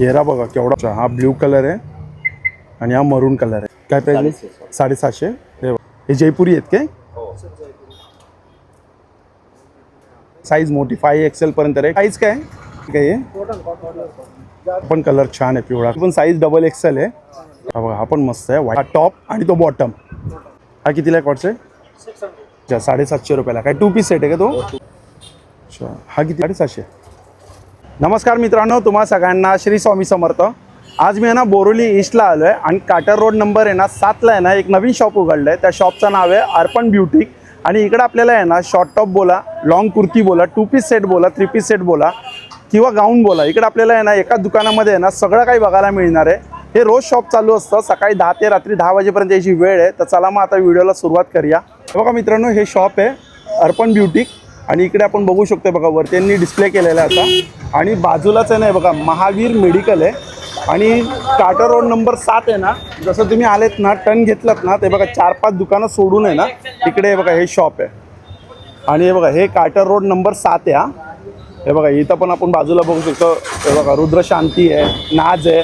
घेरा बघा केवढा हा ब्ल्यू कलर आहे आणि हा मरून कलर आहे. काय प्राईस साडेसातशे हे. हे जयपुरी आहेत काय? साईज मोठी फाय एक्सेल पर्यंत आहे. साईज काय? काय आहे. पण कलर छान आहे पिवळा. पण साईज डबल एक्सेल आहे. हा बघा हा पण मस्त आहे. हा टॉप आणि तो बॉटम हा कितीला आहे साडेसातशे रुपयाला. काय टू पीस सेट आहे का तो? अच्छा हा किती? साडेसातशे. नमस्कार मित्रांनो तुम्हा सगळ्यांना श्री स्वामी समर्थ. आज मी आहे ना बोरोली ईस्टला आलो आहे आणि काटर रोड नंबर आहे ना सातला आहे ना एक नवीन शॉप उघडलं आहे त्या शॉपचं नाव आहे अर्पण ब्युटिक आणि इकडं आपल्याला आहे ना शॉर्ट टॉप बोला लॉंग कुर्ती बोला टू पीस सेट बोला थ्री पीस सेट बोला किंवा गाऊन बोला. इकडे आपल्याला आहे ना एका दुकानामध्ये आहे ना सगळं काही बघायला मिळणार आहे. हे रोज शॉप चालू असतं सकाळी दहा ते रात्री दहा वाजेपर्यंत याची वेळ आहे. तर चला मग आता व्हिडिओला सुरुवात करूया. बघा मित्रांनो हे शॉप आहे अर्पण ब्युटिक आणि इकडे आपण बघू शकतो बघा वर त्यांनी डिस्प्ले केलेला आहे आता. आणि बाजूलाच आहे ना बघा महावीर मेडिकल आहे. आणि टाटा रोड नंबर सात आहे ना जसं तुम्ही आलेत ना टन घेतलात ना ते बघा चार पाच दुकानं सोडून आहे ना इकडे हे बघा हे शॉप आहे. आणि हे बघा हे काटर रोड नंबर सात आहे हा. हे बघा इथं पण आपण बाजूला बघू शकतो. हे बघा रुद्र शांती आहे नाज आहे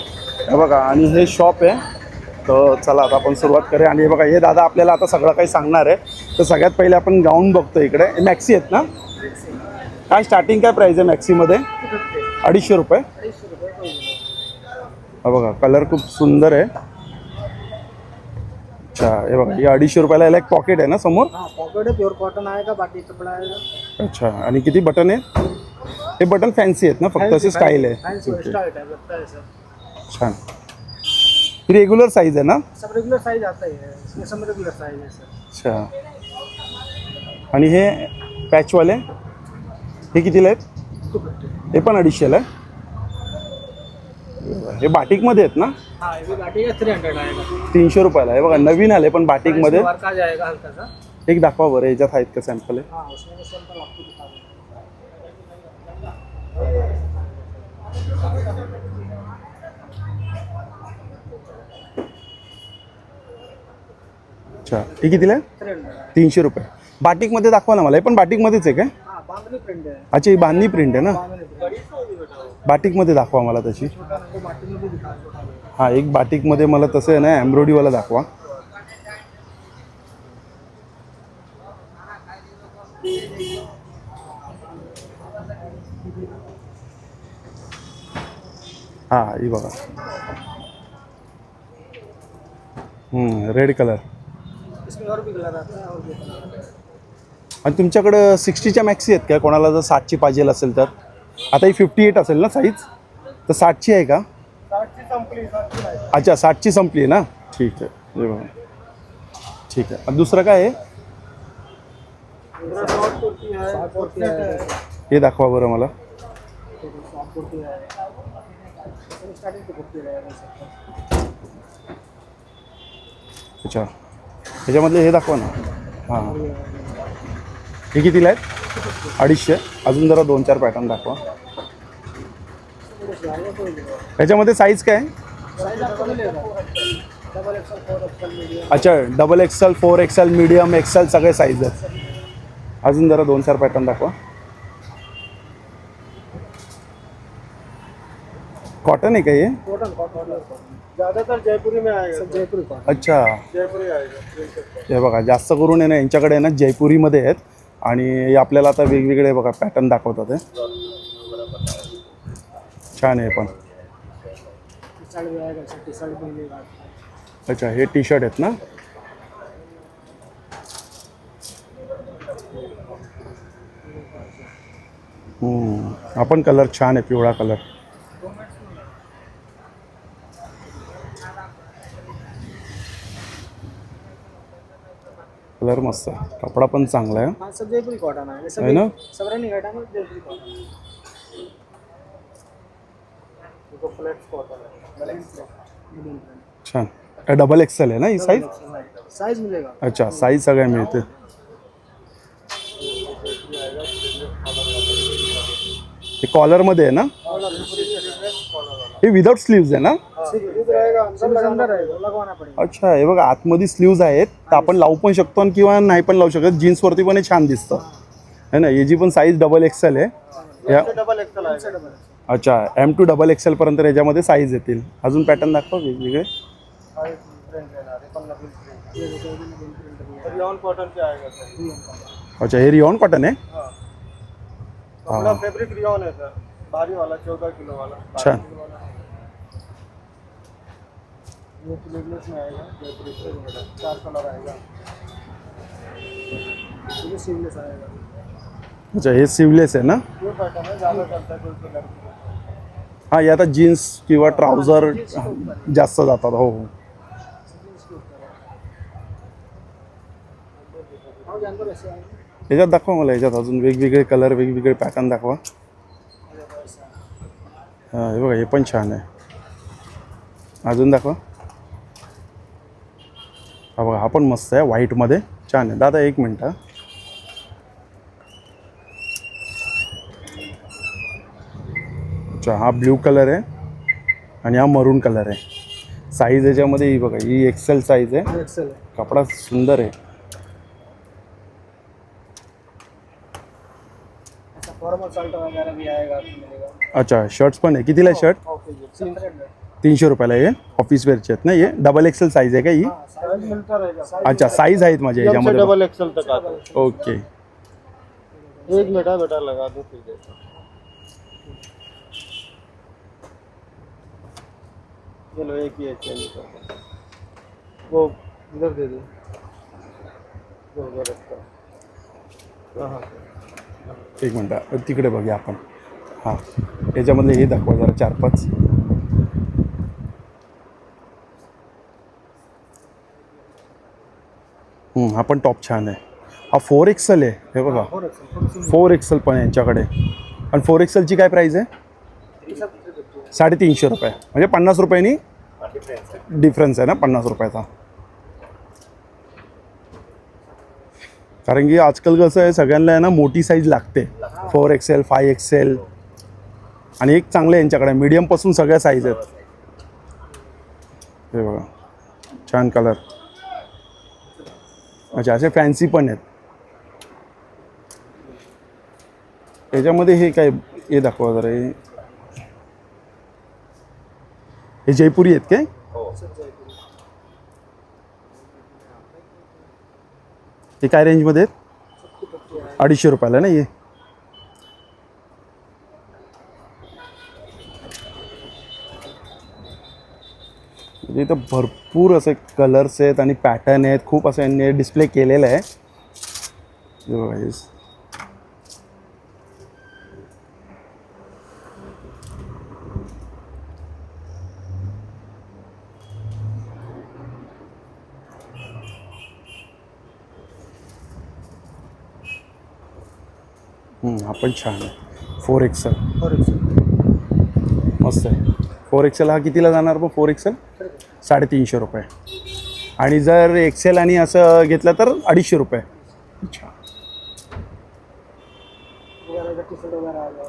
हे बघा आणि हे शॉप आहे. तर चला आता आपण सुरुवात करूया. आणि बघा हे दादा आपल्याला आता सगळं काही सांगणार आहे. तर सगळ्यात पहिले आपण गाऊन बघतो इकडे. मॅक्सी आहेत ना? काय स्टार्टिंग काय प्राईस आहे मॅक्सीमध्ये अडीचशे रुपये. हा बघा कलर खूप सुंदर आहे. अच्छा हे बघा हे अडीचशे रुपयाला याला एक पॉकेट आहे ना समोर? पॉकेट प्योर कॉटन आएगा बाकी कपड़ा अच्छा आणि किती बटन आहे? हे बटन फॅन्सी आहेत ना फक्त असे स्टाईल आहे. Fancy okay. एक्स्ट्रा टाइप लगता है सर छान ही रेग्युलर साईज आहे ना? सब रेगुलर साइज आता ही है इसमें सब रेगुलर साइज है सर अच्छा. आणि हे पॅचवाले हे कितीला आहेत? टू फिफ्टी हे पण अडीचशेला आहे? हे बाटिकमध्ये आहेत ना? हाँ ये भी बाटी का थ्री हंड्रेड आएगा तीनशे रुपयाला आहे. बघा नवीन आले पण बाटिकमध्ये. वर्क आ जाएगा हल्का सा? एक दाखवा बरं याच्यात आहेत का सॅम्पल आहे हाँ उसमें भी सैंपल आपको दिखा दूँ अच्छा. हे कितीला आहे? तीनशे रुपये. बाटिकमध्ये दाखवा ना मला. हे पण बाटिकमध्येच आहे काय? अच्छा ही बांधणी प्रिंट आहे ना? बाटिकमध्ये दाखवा मला तशी. हां एक बाटिकमध्ये मला तसं आहे ना एम्ब्रॉयडरीवाला दाखवा. हां ही बघा. रेड कलर आणि तुमच्याकडं सिक्स्टीच्या मॅक्सी आहेत का? कोणाला जर साठची पाहिजे असेल तर. आता ही फिफ्टी एट असेल ना साईज तर साठची आहे का? संपली नाही. अच्छा साठची संपली आहे ना? ठीक आहे. हे बघा. ठीक आहे. आणि दुसरं काय आहे? है दाखवा बरं मला. अच्छा. ह्याच्यामधले हे दाखवा ना. हां. हे कितीला आहेत? अडीचशे. अजून जरा दोन चार पॅटर्न दाखवा. ह्याच्यामध्ये साईज काय? आहे double XL four XL medium XL XL सगळे साईज आहेत. अजून जरा दोन चार पॅटर्न दाखवा. कॉटन आहे का हे? कॉटन कॉटन ज़्यादातर जयपुरी में आएगा जयपुरी अच्छा. जयपुरी आएगा हे. बघा जास्त करून आहे ना यांच्याकडे आहे ना जयपुरीमध्ये आहेत. आणि हे आपल्याला आता वेगवेगळे बघा पॅटर्न दाखवतात हे. छान आहे पण. टी शर्ट भी आएगा टी शर्ट भी मिलेगा अच्छा हे टी शर्ट आहेत ना? हम्म, हा पण कलर छान आहे पिवळा कलर कलर मस्त आहे. कपडा पण चांगला आहे. हाँ सब जयपुरी कॉटन आएगा सब है ना? है है मीडियम छान. डबल एक्सेल आहे ना ही साईज साइज मिलेगा अच्छा साईज सगळ्या मिळते हे कॉलरमध्ये आहे ना? हे विदाउट स्लीव्ज आहे ना? अंदर अंदर रहेगा लगवाना पड़ेगा अच्छा हे बघा आतमध्ये स्लीव्ज आहेत. तर आपण लावू पण शकतो आणि किंवा नाही पण लावू शकत. जीन्सवरती पण हे छान दिसतं. है ना? याची पण साईज डबल एक्सेल आहे. या एक्सल अच्छा एम टू डबल एक्सेलपर्यंत याच्यामध्ये साईज येतील. अजून पॅटर्न दाखवा वेगवेगळे. हा आहे अच्छा हे रिओन कॉटन आहे? हाँ. कपड़ा फैब्रिक रियॉन है सर भारी वाला चौदह किलो वाला अच्छा। 12 किलो वाला। ये स्लीवलेस में आएगा से चार कलर आएगा। ये स्लीवलेस आएगा। अच्छा हे सिवलेस आहे ना? ये पैटर्न है ज़्यादा चलता है कोई कोई लड़की को। हां हे आता जीन्स किंवा ट्राउझर जास्त जातात हो हो। इसके ऊपर जानवर ऐसे आएंगे याच्यात दाखवा मला याच्यात अजून वेगवेगळे कलर वेगवेगळे पॅटर्न दाखवा। हां हे बघा हे पण छान आहे. अजून दाखवा. हा बघा हा पण मस्त आहे व्हाईटमध्ये छान आहे. दादा एक मिनटं. अच्छा हा ब्ल्यू कलर आहे आणि हा मरून कलर आहे. साईज याच्यामध्ये ही बघा ही एक्सेल साईज आहे. एक्सेल है कपडा सुंदर आहे. ऐसा फॉर्मल शर्ट वगैरह भी आएगा आपको मिलेगा अच्छा शर्ट्स पण आहे. कितीला शर्ट तीनशे रुपयाला आहे. ऑफिस वेअरचे आहेत ना हे. डबल एक्सेल साईज आहे का ही? हाँ अच्छा साईज आहेत माझ्या याच्यामध्ये डबल एक्सेल तक आता है ओके एक मिनट है बेटा लगा दूं फिर देखो. एक ही है कर दो वो इधर दे दो. रखता हाँ. एक मिनटं तिकडे बघूया आपण. हां. याच्यामधले हे दाखवा जरा चार पाच. हा पण टॉप छान आहे. हा फोर एक्सेल आहे हे बघा. फोर एक्सेल पण आहे यांच्याकडे. आणि फोर एक्सेलची काय प्राईस आहे? साडेतीनशे रुपये. म्हणजे पन्नास रुपयांनी डिफरन्स आहे ना पन्नास रुपयाचा. कारण की आजकाल कसं आहे सगळ्यांना आहे ना मोठी साईज लागते. फोर एक्सेल फाय एक्सेल आणि एक चांगलं आहे यांच्याकडे. मीडियमपासून सगळ्या साईज आहेत. हे बघा. छान कलर अच्छा असे फॅन्सी पण आहेत. याच्यामध्ये हे काय हे दाखवा जरा हे. हे जयपुरी आहेत काय? हे. काय रेंजमध्ये आहेत? अडीचशे रुपयाला ना हे? म्हणजे इथं भरपूर असे कलर्स आहेत आणि पॅटर्न आहेत. खूप असं यांनी डिस्प्ले केलेलं आहे. हे पण छान आहे. फोर एक्सेल और एक्सेल मस्त आहे. फोर एक्सेल हा कितीला जाणार मग? फोर एक्सेल साडेतीनशे रुपये. आणि जर एक्सेल आणि असं घेतलं तर अडीचशे रुपये. अच्छा.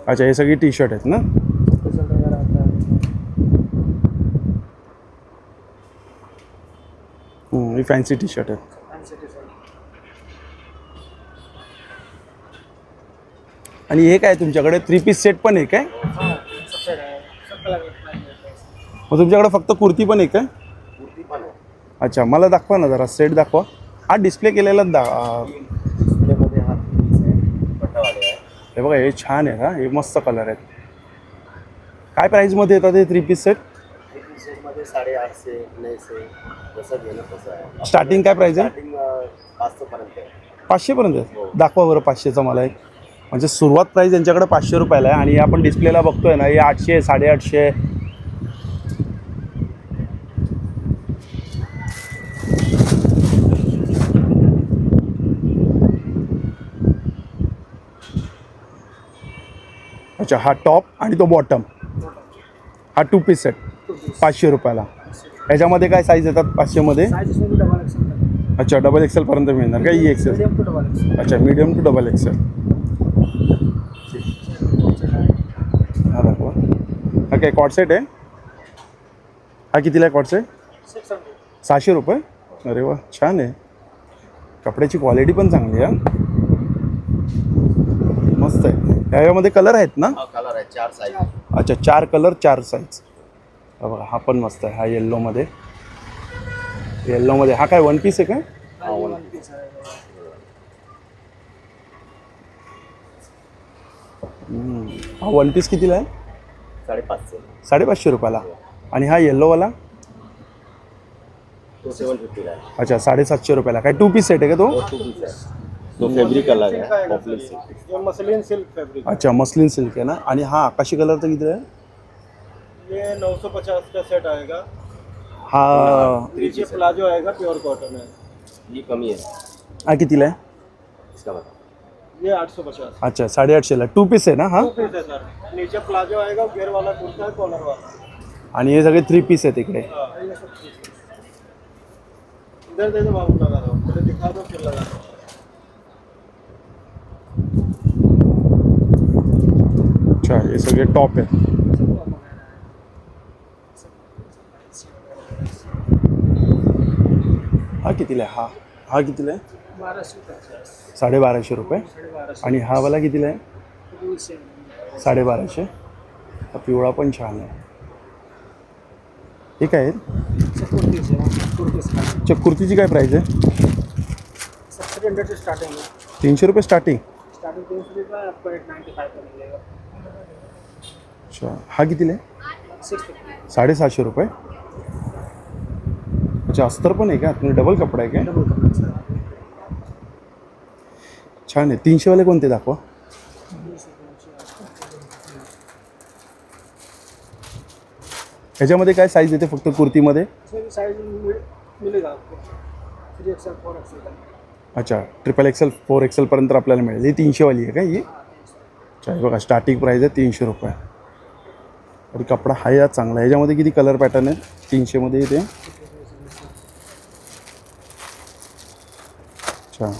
अच्छा हे सगळी टी शर्ट आहेत ना? ही फॅन्सी टी शर्ट आहे आणि हे काय तुमच्याकडे? थ्री पीस सेट पण आहे काय हाँ सब सेट है सब कलर का प्राइस है मग तुमच्याकडे फक्त कुर्ती पण आहे? काय अच्छा मला दाखवा ना जरा सेट दाखवा. हा डिस्प्ले केलेला दा हा आहे आहे. हे बघा हे छान आहे का हे मस्त कलर आहेत. काय प्राईजमध्ये येतात हे थ्री पीस सेट हे टी शर्टमध्ये साडेआठशे नऊशे जसं घेणं तसं आहे. स्टार्टिंग काय प्राईज आहे? स्टार्टिंग पाचशेपर्यंत आहे. पाचशेपर्यंत आहे? दाखवा बरं पाचशेचा मला एक. म्हणजे सुरुवात प्राईस यांच्याकडे पाचशे रुपयाला आहे आणि हे आपण डिस्प्लेला बघतोय ना हे आठशे साडेआठशे अच्छा हा टॉप आणि तो बॉटम हा टू पीस सेट पाचशे रुपयाला. याच्यामध्ये काय साईज येतात पाचशेमध्ये? अच्छा डबल एक्सेलपर्यंत मिळणार का? ई एक्सेल डबल एक्सेल अच्छा मीडियम टू डबल एक्सेल हा दाखवा. हा काय कॉट सेट आहे? हा कितीला आहे कॉट सेट सिक्स हंड्रेड सहाशे रुपये? अरे वा छान आहे. कपड्याची क्वालिटी पण चांगली आहे हा. याच्यामध्ये कलर आहेत ना? हा कलर आहे चार साईज अच्छा चार कलर चार साईज हा बघा हा पण मस्त आहे हा येल्लोमध्ये येल्लोमध्ये हा काय वन पीस आहे काय? हम्म. हा वन पीस कितीला आहे? साडेपाचशे. साडेपाचशे रुपयाला. आणि हा येल्लोवाला फिफ्टीला आहे. अच्छा साडेसातशे रुपयाला. काय टू पीस सेट आहे का तो? तो टू पीस आहे. तो फॅब्रिक अलग आहे पॉपुलर सिल्क ये मसलिन सिल्क फैब्रिक अच्छा मस्लिन सिल्क आहे ना? आणि हा आकाशी कलरचा किती आहे? ये 950 का सेट आएगा. हा नीचे प्लाजो आएगा प्योर कॉटन है ही कमी आहे. हा कितीला आहे? इसका बता. ये 850 अच्छा साडेआठशेला टू पीस आहे ना हा? टू पीस है सर नीचे प्लाजो आएगा घेर वाला कुर्ता है कॉलर वाला. आणि हे सगळे थ्री पीस आहेत इकडे. हाँ, ये सब है। इधर दे दो बाबू लगा दो पहले दिखा दो फिर लगा दो. अच्छा हे सगळे टॉप आहेत हा कितीला आहे? हा हा कितीला आहे? साडेबाराशे रुपये. आणि हा वाला कितीला आहे? साडेबाराशे. हा पिवळा पण छान आहे. हे काय आहे? अच्छा कुर्तीची काय प्राईस आहे? तीनशे रुपये स्टार्टिंग स्टार्टिंग तीन सौ रुपये आपको एट नाइन्टी फाइव का मिलेगा अच्छा. हा कितीला आहे? साडेसहाशे रुपये. अच्छा अस्तर पण आहे का? तुम्ही डबल कपडा आहे काय? डबल कपड़ा सर छान आहे. तीनशेवाले कोणते दाखवा? ह्याच्यामध्ये काय साईज येते फक्त कुर्तीमध्ये? अच्छा ट्रिपल एक्सेल फोर एक्सेलपर्यंत आपल्याला मिळेल. ही तीनशेवाली आहे का ही? अच्छा बघा स्टार्टिंग प्राईस आहे तीनशे रुपये. आणि कपडा हा या चांगला आहे. ह्याच्यामध्ये किती कलर पॅटर्न आहे तीनशेमध्ये येते अच्छा.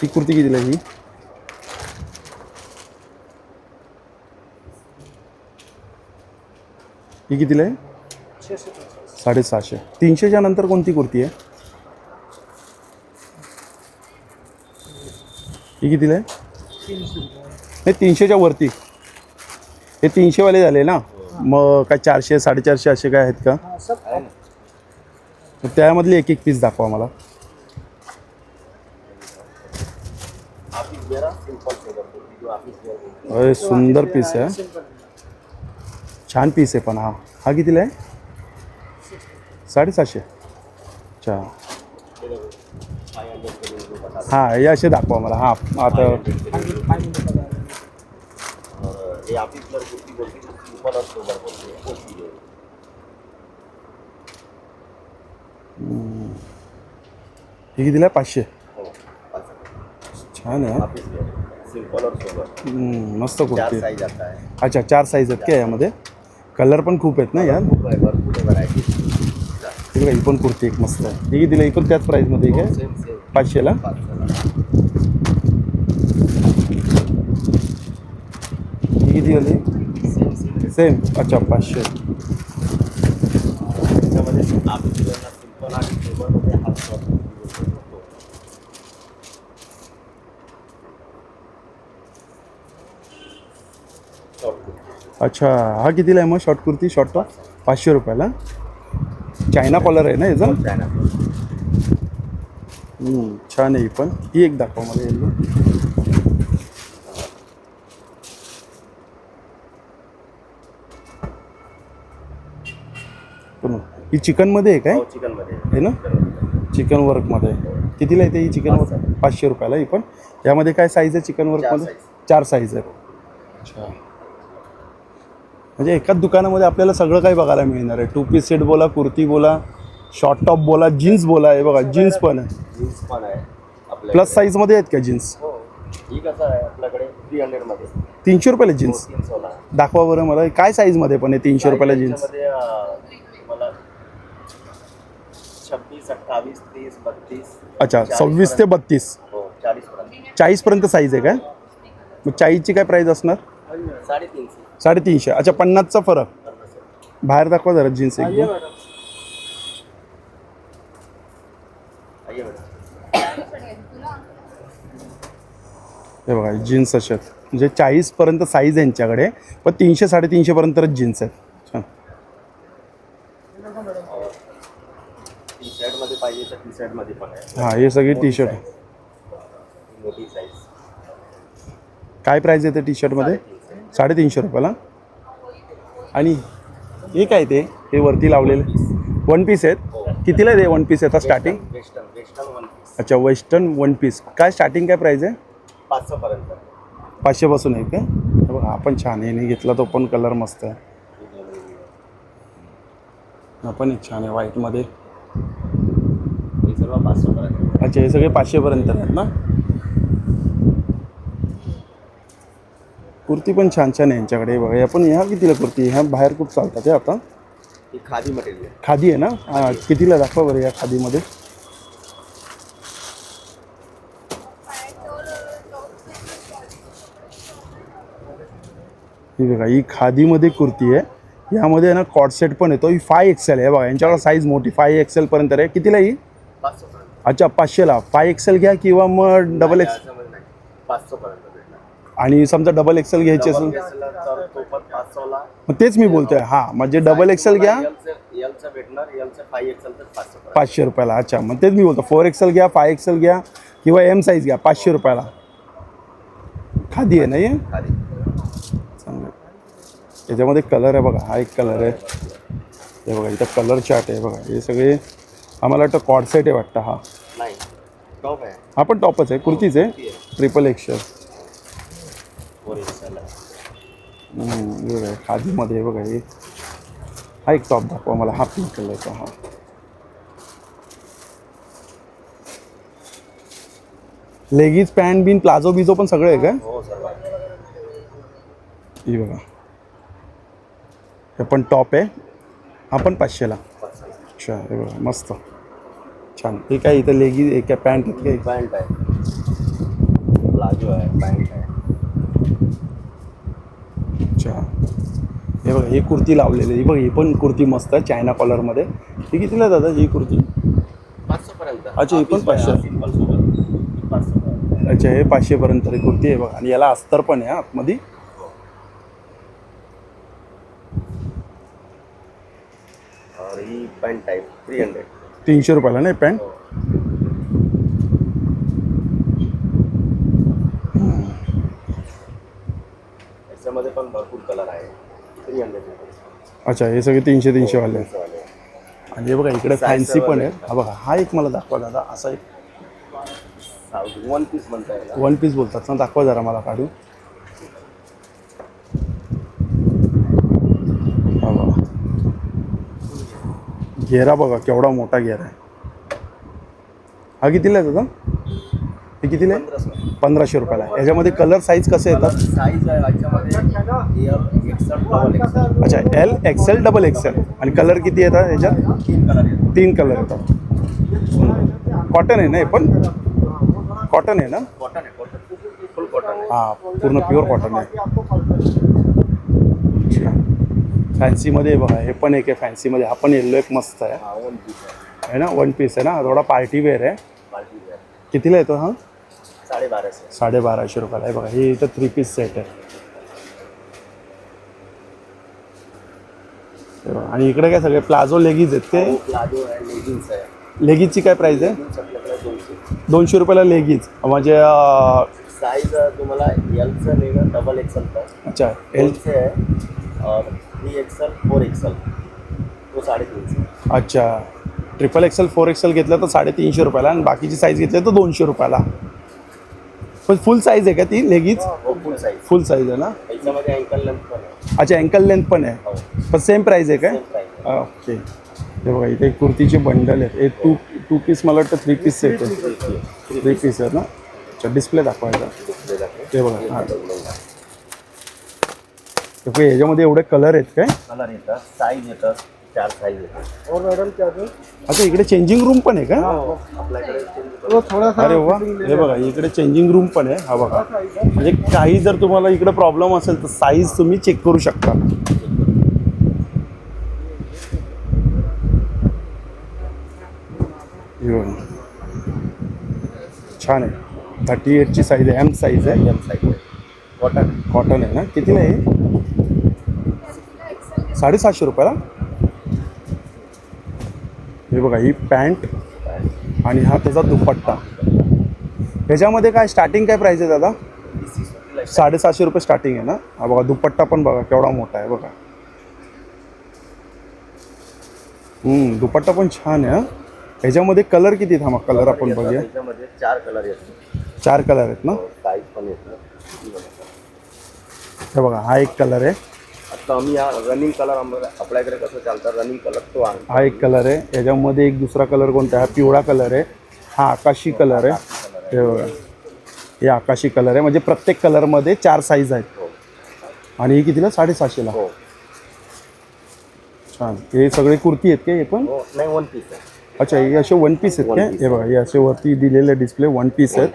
ही कुर्ती कितीला ही? ही कितीला आहे? साडेसहाशे. तीनशेच्या नंतर कोणती कुर्ती आहे? ही कितीला आहे तीन नाही तीनशेच्या वरती. हे तीनशेवाले झाले ना? मग काय चारशे साडेचारशे असे काय आहेत का? त्यामधली एक एक पीस दाखवा मला. अरे सुंदर पीस आहे. छान पीस आहे पण हा. हा कितीला आहे? साडेसातशे अच्छा फाइव हंड्रेड के लिए जो बता हां हे असे दाखवा मला. हां आता है है है हे कितीला आहे पाचशे. हो छान आहे मस्त कुर्ती साइज आता है अच्छा चार साईज आहेत का यामध्ये? कलर पण खूप आहेत ना यार? ही ही पण कुर्ती एक मस्त आहे. ही कितीला ही पण त्याच प्राईसमध्ये आहे काय सेम सेम पाचशेला पाच ही किती आली सेम सेम सेम अच्छा पाचशे त्याच्यामध्ये ऑफिस वेअरला सिंपल आणि सोबरमध्ये हाफ शॉर्ट कुर्ती बोलतो शॉर्ट कुर्ती अच्छा हा कितीला आहे मग शॉर्ट कुर्ती शॉर्ट टॉप पाचशे रुपयाला चायना कॉलर आहे ना याचा चायना हम्म, छान आहे ही पण. ही एक दाखवा मला येल्लो पण ही चिकनमध्ये आहे काय? चिकनमध्ये आहे. ना? चिकन वर्कमध्ये कितीला येते ही चिकन वर्क पाचशे. रुपयाला ही पण. यामध्ये काय साईज आहे चिकन वर्कमध्ये. चार साईज आहे. अच्छा. म्हणजे एकाच दुकानामध्ये आपल्याला सगळं काही बघायला मिळणार आहे. टू पीस सेट बोला कुर्ती बोला शॉर्ट टॉप बोला जीन्स बोला हे बघा जीन्स पण आहे. जीन्स पण आहे. प्लस साईजमध्ये आहेत का जीन्स हो. ही कसं आहे आपल्याकडे थ्री हंड्रेडमध्ये तीनशे रुपयाला जीन्स तीन सोळा दाखवा बरं मला. काय साईजमध्ये पण आहे तीनशे रुपयाला जीन्स त्याच्यामध्ये, अं, तुम्हाला छब्बीस अठ्ठावीस तीस बत्तीस अच्छा सव्वीस ते बत्तीस. हो चाळीस पर्यंत. चाळीसपर्यंत साईज आहे काय? मग चाळीसची काय प्राईस असणार? साडेतीनशे. साडेतीनशे. अच्छा पन्नासचा फरक. आहे. बाहेर दाखवा जरा जीन्स एकदम मैडम आइए मॅडम हे बघा जीन्स असे आहेत. म्हणजे चाळीसपर्यंत साईज आहे यांच्याकडे पण तीनशे साडेतीनशेपर्यंतच जीन्स आहेत. छान. हां हे सगळी टी शर्ट काय प्राईस आहे ते टी शर्टमध्ये साडेतीनशे रुपयाला. आणि हे काय ते? हे वरती लावलेले. वन पीस आहेत. कितीला ते वन पीस येतात स्टार्टिंग अच्छा वेस्टर्न वन पीस काय स्टार्टिंग काय प्राईस आहे? पाचशे पर्यंत पाचशेपासून आहे हे बघा हा पण छान आहे. घेतला तो पण कलर मस्त आहे. हा पण एक छान आहे व्हाईटमध्ये हे सर्व पाचशे पर्यंत अच्छा हे सगळे पाचशेपर्यंत आहेत ना? कुर्ती पण छान छान आहे यांच्याकडे. बघा या पण ह्या कितीला कुर्ती? ह्या बाहेर खूप चालतात हे आता. ही खादी मटेरियल खादी आहे ना? हा, कितीला दाखवा बरं या खादीमध्ये? ही बघा ही खादीमध्ये कुर्ती आहे. यामध्ये ना कॉट सेट पण येतो. ही फाय एक्सेल आहे. बघा यांच्याकडे साईज मोठी फाय एक्सेल पर्यंत आहे. कितीला ही? अच्छा पाचशेला. फाय एक्सेल घ्या किंवा मग डबल एक्स याच्यामध्ये नाही. पाचशे पर्यंत भेटणार. आणि समजा डबल एक्सेल घ्यायची असेल? मग तेच मी बोलतोय. हां म्हणजे डबल एक्सेल घ्या. एक्सेल पाचशे रुपयाला. अच्छा मग तेच मी बोलतो फोर एक्सेल घ्या फाय एक्सेल घ्या किंवा एम साईज घ्या. पाचशे रुपयाला. खादी आहे चांगलं याच्यामध्ये कलर आहे बघा हा एक कलर आहे. हे बघा इथं कलर चार्ट आहे बघा. हे सगळे आम्हाला वाटतं कॉड सेट आहे वाटतं हा. नाही टॉप आहे. हा पण टॉपच आहे कुर्तीच आहे. ट्रिपल हे बघा खादीमध्ये बघा हे. हा एक टॉप दाखवा मला हा पिंक कलरचा हा. लेगीज पॅन्ट बिन प्लाझो बिझो पण सगळं आहे का हो ही बघा. हे पण टॉप आहे. हा पण पाचशेला. पाचशे अच्छा हे बघा मस्त. छान. हे काय इथं लेगी एक काय पॅन्ट काय? पॅन्ट आहे. प्लाझो आहे पॅन्ट आहे. अच्छा. हे बघा ही कुर्ती लावलेली आहे. ही बघ ही पण कुर्ती मस्त आहे चायना कॉलरमध्ये ही कितीला दादा ही कुर्ती? पाचशे पर्यंत अच्छा, ही पण पाचशे. अच्छा हे पाचशेपर्यंत ही कुर्ती आहे बघा. आणि याला अस्तर पण आहे आतमध्ये और ही पॅन्ट टाईप थ्री हंड्रेड तीनशे रुपयाला नाही पॅन्ट याच्यामध्ये पण भरपूर कलर आहे. थ्री हंड्रेड अच्छा हे सगळे तीनशे तीनशेवाले आहे. आणि हे बघा इकडे फॅन्सी पण आहे हा बघा हा एक मला दाखवा दादा असा एक. वन पीस म्हणता येईल. वन पीस बोलतात ना दाखवा जरा मला काढून. घेरा बघा केवढा मोठा घेरा आहे. हा कितीला आहे दादा? हे कितीला आहे? पंधराशे. रुपयाला आहे. याच्यामध्ये कलर साईज कसे येतात? अच्छा एल एक्सेल डबल एक्सेल आणि कलर किती येतात याच्यात? तीन कलर येतात. तीन कलर येतात. कॉटन आहे ना हे पण? कॉटन आहे ना? हा पूर्ण प्युअर कॉटन आहे. फॅन्सीमध्ये बघा हे पण एक आहे फॅन्सीमध्ये हा पण येल्लो एक मस्त आहे. हा आहे. ना वन पीस आहे ना थोडा पार्टी वेअर आहे. पार्टी वेअर कितीला येतो हा? साडेबाराशे. साडेबाराशे रुपयाला. आहे बघा हे इथं थ्री पीस सेट आहे. हे. आणि इकडे काय सगळे प्लाझो लेगीज आहेत ते? प्लाझो आहे लेगिन्स आहे. लेगीजची काय प्राईस आहे? दोनशे. रुपयाला लेगीज. म्हणजे साईज तुम्हाला एलचं लेगा डबल एक्सेल का अच्छा एल एलचे आहे. थ्री एक्सेल फोर एक्सेल तो साडेतीनशे. अच्छा. ट्रिपल एक्सेल फोर एक्सेल घेतलं तर साडेतीनशे रुपयाला आणि बाकीची साईज घेतली तर दोनशे रुपयाला. पण फुल साईज आहे का ती लेगीज हो फुल साईज फुल साईज आहे ना? याच्यामध्ये अँकल लेंथ पण आहे. अच्छा अँकल लेंथ पण आहे. हो. पण सेम प्राईज आहे काय? प्राईस ओके हे बघा इथे कुर्तीचे बंडल आहेत. हे टू टू पीस मला वाटतं थ्री पीस सेट आहे. थ्री पीस आहेत ना? अच्छा डिस्प्ले दाखवायचा. हे बघा हां. हे बघा, याच्यामध्ये एवढे कलर आहेत काय? कलर येतात साईज येतात चार साईज येतात. और मैडम क्या दो अच्छा इकडे चेंजिंग रूम पण आहे का? आपल्याकडे वो थोड़ा सा अरे वा हे बघा इकडे चेंजिंग रूम पण आहे हा बघा. म्हणजे काही जर तुम्हाला इकडे प्रॉब्लेम असेल तर साईज तुम्ही चेक करू शकता. हे. छान आहे. थर्टी एटची साईज आहे एम साईज आहे. साइज है कॉटन कॉटन आहे ना? कितीला आहे साडेसातशे रुपयाला. हे बघा ही पॅन्ट आणि हा त्याचा दुपट्टा. ह्याच्यामध्ये काय स्टार्टिंग काय प्राईस आहे दादा? साडेसातशे रुपये स्टार्टिंग आहे ना? हा बघा दुपट्टा पण बघा केवढा मोठा आहे बघा. हम्म, दुपट्टा पण छान आहे हा. ह्याच्यामध्ये कलर किती थांबा कलर आपण बघूया. चार कलर येतो चार कलर आहेत ना? साईज पण येतं हे बघा हा एक कलर आहे. आता आम्ही या रनिंग कलर आपल्याकडे कसं चालतं? रनिंग कलर तो आहे. हा एक कलर आहे. याच्यामध्ये एक दुसरा कलर कोणता आहे? हा पिवळा कलर आहे. हा आकाशी कलर आहे. हे बघा. हे आकाशी कलर आहे. म्हणजे प्रत्येक कलरमध्ये चार साईज आहेत. हो. आणि हे कितीला? साडेसातशेला हो. छान. हे सगळे कुर्ती आहेत का हे पण? हो. नाही वन पीस आहे. अच्छा हे असे वन पीस आहेत One का piece. हे बघा हे असे वरती दिलेले डिस्प्ले वन पीस आहेत.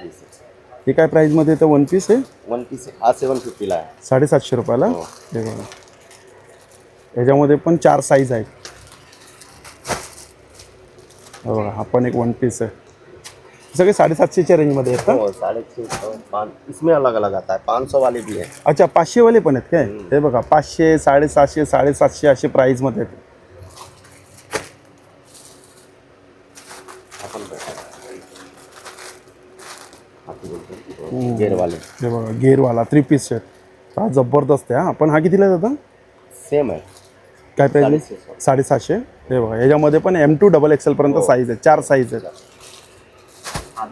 हे काय प्राईजमध्ये येतं वन पीस आहे? वन पीस हा सेवन फिफ्टीला आहे. साडेसातशे रुपयाला? हो. हे बघा. ह्याच्यामध्ये पण चार साईज आहेत. हे बघा हा पण एक वन पीस आहे. सगळे साडेसातशेच्या रेंजमध्ये आहेत का? हो साढ़े छः सौ पाँच इसमें अलग अलग आता है पाँच सौ वाले भी है. अच्छा पाचशेवाले पण आहेत काय? हे बघा पाचशे साडेसातशे साडेसातशे असे प्राईजमध्ये आहेत. आपण गेर वाले हे बघा गेअरवाला थ्री पीस सेट हा जबरदस्त आहे हा. पण हा कितीला जातं सेम है काय प्राईज साडेसहाशे. साडेसातशे हे बघा याच्यामध्ये पण एम टू डबल एक्सेलपर्यंत साईज आहे चार साईज आहेत.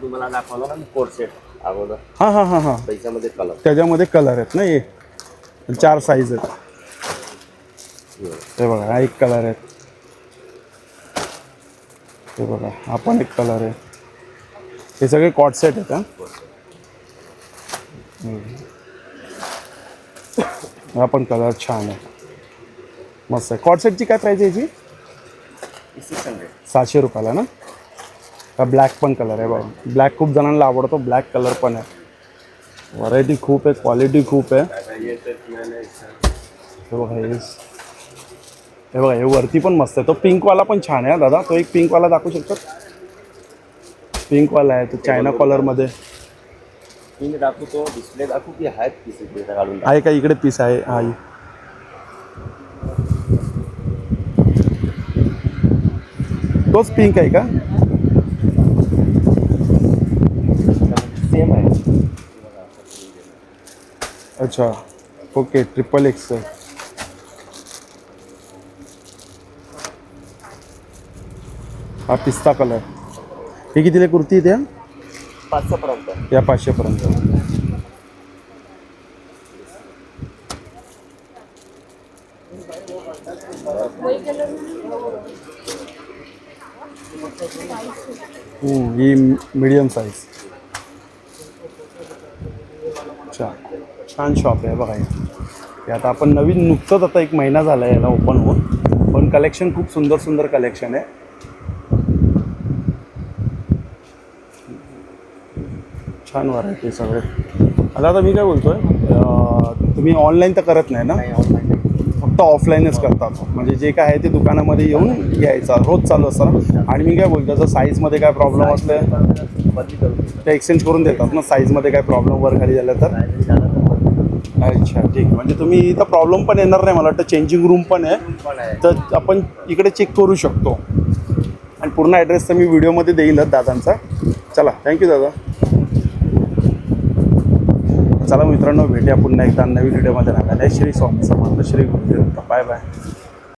मला दाखवलं ना कोड सेट अगोदर. हां हां हां हां. त्याच्यामध्ये कलर त्याच्यामध्ये कलर आहेत ना हे? चार साईज आहेत. हे बघा हा एक कलर आहे. हे बघा हा पण एक कलर आहे. हे सगळे कॉट सेट आहेत हा? हम्म. हा पण कलर छान आहे. मस्त आहे. कॉट सेटची काय प्राईज आहे याची? सिक्स हंड्रेड सहाशे रुपयाला ना? हा ब्लॅक पण कलर आहे बघा. ब्लॅक खूप जणांना आवडतो ब्लॅक कलर पण आहे. व्हरायटी खूप आहे क्वालिटी खूप आहे. हे बघा हे बघा हे वरती पण मस्त आहे. तो पिंकवाला पण छान आहे हा दादा. तो एक पिंकवाला दाखवू शकतात पिंकवाला आहे तो चायना कॉलरमध्ये पिन दाखवू तो डिस्प्ले दाखवू की आहेत किसी पे काढून आहे का इकडे पीस आहे? हा तोच पिंक आहे का? सेम आहे अच्छा ओके ट्रिपल एक्स हा पिस्ता कलर हे कितीला कुर्ती आहे त्या? पाचशे पर्यंत या पाचशेपर्यंत. ही मीडियम साईज अच्छा छान शॉप आहे बघा हे. आता आपण नवीन नुकतंच आता एक महिना झाला आहे याला ओपन होऊन. पण कलेक्शन खूप सुंदर सुंदर कलेक्शन आहे. छान व्हरायटी सगळे. आता आता मी काय बोलतोय तुम्ही ऑनलाईन तर करत नाही ना? ऑनलाईन फक्त ऑफलाईनच करतात. म्हणजे जे काय आहे ते दुकानामध्ये येऊन घ्यायचा. रोज चालू असतं आणि मी काय बोलतो जर साईजमध्ये काय प्रॉब्लेम असले ते एक्सचेंज करून देतात ना. साईजमध्ये काय प्रॉब्लेम वर खाली झालं तर. अच्छा ठीक आहे. म्हणजे तुम्ही इथं प्रॉब्लेम पण येणार नाही मला वाटतं. चेंजिंग रूम पण आहे. पण आहे तर आपण इकडे चेक करू शकतो. आणि पूर्ण ॲड्रेस तर मी व्हिडिओमध्ये देईलच दादांचा. चला थँक्यू दादा. चला मित्रांनो भेटूया पुन्हा एकदा नवीन व्हिडिओमध्ये. राहिला श्री स्वामी समर्थ श्री गुरुदेव. Bye bye.